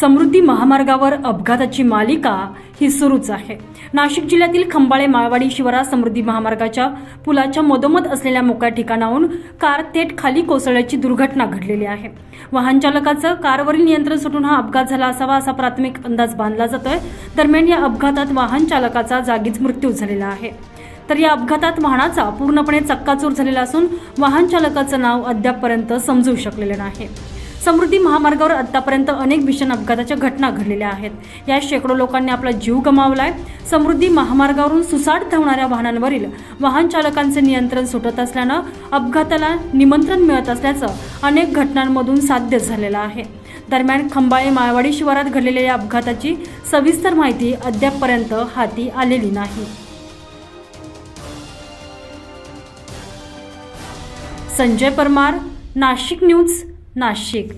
समृद्धी महामार्गावर अपघाताची मालिका ही सुरूच आहे. नाशिक जिल्ह्यातील खंबाळे माळवाडी शिवारात समृद्धी महामार्गाच्या पुलाच्या मधोमध असलेल्या मोकळ्या ठिकाणाहून कार थेट खाली कोसळल्याची दुर्घटना घडलेली आहे. वाहन चालकाचं कारवरील नियंत्रण सुटून हा अपघात झाला असावा असा प्राथमिक अंदाज बांधला जातोय. दरम्यान या अपघातात वाहन चालकाचा जागीच मृत्यू झालेला आहे. तर या अपघातात वाहनाचा पूर्णपणे चक्काचूर झालेला असून वाहन चालकाचं नाव अद्यापपर्यंत समजू शकलेलं नाही. समृद्धी महामार्गावर आतापर्यंत अनेक भीषण अपघाताच्या घटना घडलेल्या आहेत. या शेकडो लोकांनी आपला जीव गमावलाय. समृद्धी महामार्गावरून सुसाट धावणाऱ्या वाहनांवरील वाहन चालकांचे नियंत्रण सुटत असल्यानं अपघाताला निमंत्रण मिळत असल्याचं अनेक घटनांमधून साध्य झालेलं आहे. दरम्यान खंबाळे माळवाडी शिवारात घडलेल्या या अपघाताची सविस्तर माहिती अद्यापपर्यंत हाती आलेली नाही. संजय परमार नाशिक न्यूज नाशिक.